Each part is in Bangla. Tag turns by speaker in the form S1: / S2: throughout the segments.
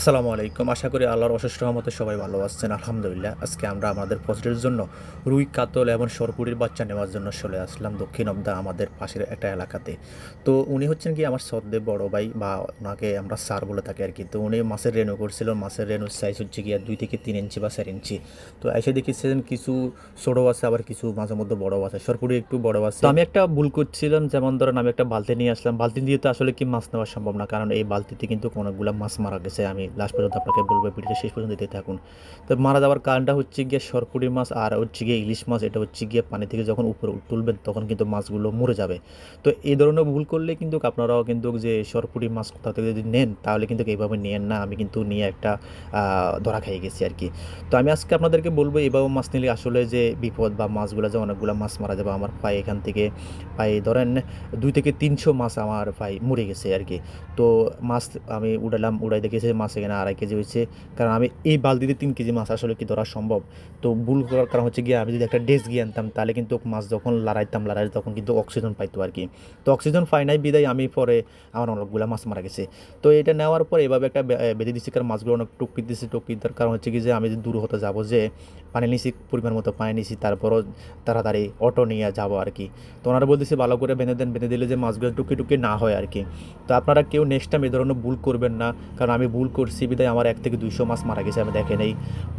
S1: আসসালামু আলাইকুম। আশা করি আল্লাহর অশেষ রহমতে সবাই ভালো আছেন। আলহামদুলিল্লাহ, আজকে আমরা আমাদের পজিটিভের জন্য রুই, কাতল এবং সরপুরির বাচ্চা নেওয়ার জন্য চলে আসলাম দক্ষিণ অবদা আমাদের পাশের একটা এলাকাতে। তো উনি হচ্ছেন কি আমার সদ্দে বড় ভাই বা ওনাকে আমরা স্যার বলে থাকি আর কি। তো উনি মাছের রেনু করছিল, মাছের রেনুর সাইজ হচ্ছে গিয়ে দুই থেকে তিন ইঞ্চি বা চার ইঞ্চি। তো এসে দেখেছিলেন কিছু ছোটো আছে, আবার কিছু মাঝে মধ্যে বড় আছে সরপুরি একটু বড় আছে। আমি একটা ভুল করছিলাম, যেমন ধরেন আমি একটা বালতি নিয়ে আসলাম। বালতি দিয়ে তো আসলে কি মাছ নেওয়া সম্ভব না, কারণ এই বালতিতে কিন্তু অনেকগুলো মাছ মারা গেছে, আমি লাস্ট পর্যন্ত আপনাকে বলব ভিডিওটা শেষ পর্যন্ত দিতে থাকুন। তো মারা যাওয়ার কারণটা হচ্ছে গিয়ে সরপুরি মাছ আর হচ্ছে গিয়ে ইলিশ মাছ, এটা হচ্ছে গিয়ে পানি থেকে যখন উপরে তুলবেন তখন কিন্তু মাছগুলো মরে যাবে। তো এই ধরনের ভুল করলে কিন্তু আপনারাও কিন্তু যে সরপুরি মাছ কোথাও থেকে যদি নেন, তাহলে কিন্তু এইভাবে নেন না। আমি কিন্তু নিয়ে একটা ধরা খেয়ে গেছি আর কি। তো আমি আজকে আপনাদেরকে বলব, এইভাবে মাছ নিলে আসলে যে বিপদ বা মাছগুলো যে অনেকগুলো মাছ মারা যাবে, আমার পায়ে এখান থেকে, পায়ে ধরেন দুই থেকে তিনশো মাছ আমার পায়ে মরে গেছে আর কি। তো মাছ আমি উড়ালাম উড়াই দেখেছি মাছ এখানে আড়াই কেজি হয়েছে। কারণ আমি এই বালতিতে তিন কেজি মাছ আসলে কি ধরা সম্ভব? তো ভুল করার কারণ হচ্ছে গিয়ে আমি যদি একটা ডেস গিয়ে আনতাম, তাহলে কিন্তু মাছ যখন লড়াইতাম, লড়াই তখন কিন্তু অক্সিজেন পাইতো আর কি। তো অক্সিজেন পাই নাই, বিদায়। আমি পরে আমার অনেকগুলো মাছ মারা গেছে। তো এটা নেওয়ার পর এভাবে একটা বেঁধে দিচ্ছি কারণ মাছগুলো অনেক টুকি দিচ্ছে টুকি দেওয়ার কারণ হচ্ছে কি যে আমি যদি দূর হতে যাব, যে পানি নিছি, পরিমাণ মতো পানি নিছি, তারপরও তাড়াতাড়ি অটো নিয়ে যাব আর কি। তো ওনারা বলতেছে, ভালো করে বেঁধে দেন, বেঁধে দিলে যে মাছগুলো টুকি টুকি না হয় আর কি। তো আপনারা কেউ নেক্সট টাইম এই ধরনের ভুল করবেন না। কারণ আমি ভুল করছি। বিদায় আমার এক থেকে দুইশো মাছ মারা গেছে, আমি দেখে নেই।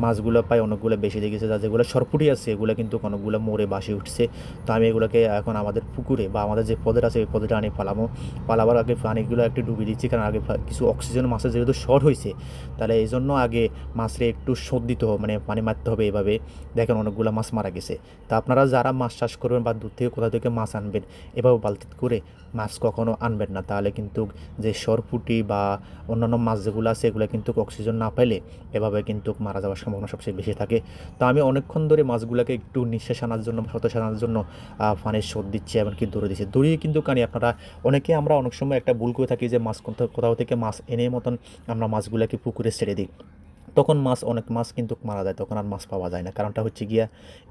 S1: মাছগুলো পাই অনেকগুলো বেশি দেখেছে যা যেগুলো সরপুটি আছে, এগুলো কিন্তু অনেকগুলো মরে বাসি উঠছে। তো আমি এগুলোকে এখন আমাদের পুকুরে বা আমাদের যে পদের আছে ওই পদেটা আনি পালামো পালাবার আগে পানিগুলো একটু ডুবিয়ে দিচ্ছি, কারণ আগে কিছু অক্সিজেন মাছের যেহেতু শর্ট হয়েছে, তাহলে এই জন্য আগে মাছরে একটু শোধ দিতে হবে মানে পানি মারতে হবে এভাবে। দেখেন অনেকগুলো মাছ মারা গেছে। তা আপনারা যারা মাছ চাষ করবেন বা দূর থেকে কোথা থেকে মাছ আনবেন, এভাবে বালতি করে মাছ কখনো আনবেন না। তাহলে কিন্তু যে সরপুটি বা অন্যান্য মাছ যেগুলো আছে এগুলো কিন্তু অক্সিজেন না পেলে এভাবে কিন্তু মারা যাওয়ার সম্ভাবনা সবচেয়ে বেশি থাকে। তো আমি অনেকক্ষণ ধরে মাছগুলোকে একটু নিঃশ্বাস আনার জন্য সতেজ আনার জন্য ফানের স্রোত দিচ্ছি এমনকি দৌড়ে দিচ্ছি। দৌড়িয়ে কিন্তু কানি আপনারা, অনেকে আমরা অনেক সময় একটা ভুল করে থাকি যে মাছ কোথাও থেকে মাছ এনে মতন আমরা মাছগুলোকে পুকুরে ছেড়ে দিই। তখন মাছ অনেক, মাছ কিন্তু মারা যায়, তখন আর মাছ পাওয়া যায় না। কারণটা হচ্ছে গিয়া,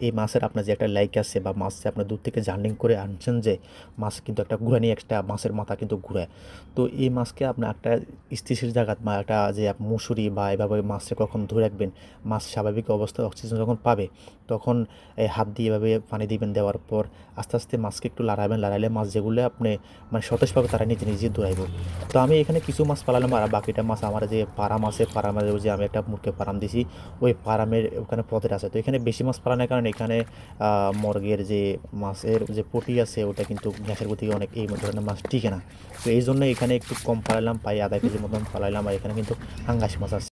S1: এই মাছের আপনার যে একটা লাইক আছে বা মাছ আপনার দূর থেকে জার্নিং করে আনছেন যে, মাছ কিন্তু একটা ঘুরানি একটা মাছের মাথা কিন্তু ঘুরায় তো এই মাছকে আপনি একটা স্থিতিশীল জায়গা বা একটা যে মুসুরি বা এভাবে মাছকে কখন ধরে রাখবেন, মাছ স্বাভাবিক অবস্থায় অক্সিজেন যখন পাবে, তখন এই হাত দিয়ে এভাবে পানি দিবেন দেওয়ার পর আস্তে আস্তে মাছকে একটু লাড়াবেন লাড়াইলে মাছ যেগুলো আপনি মানে সতেজ পাবে তারা নিজে নিজে দৌড়াইব তো আমি এখানে কিছু মাছ পালালাম আর বাকিটা মাছ আমার যে পারাম আছে পারামের যে আমি একটা মুরকে ফার্ম দিছি, ওই ফার্মের ওখানে পদের আছে। তো এখানে বেশি মাছ পালানোর কারণে এখানে মর্গের যে মাছের যে পটি আছে, ওটা কিন্তু গ্যাসের গতি অনেক এই ধরনের মাছ টিকে না। তো এই জন্য এখানে একটু কম পালাইলাম, পাই আধা কেজির মতন পালাইলাম আর এখানে কিন্তু হাঙ্গাস মাছ আছে।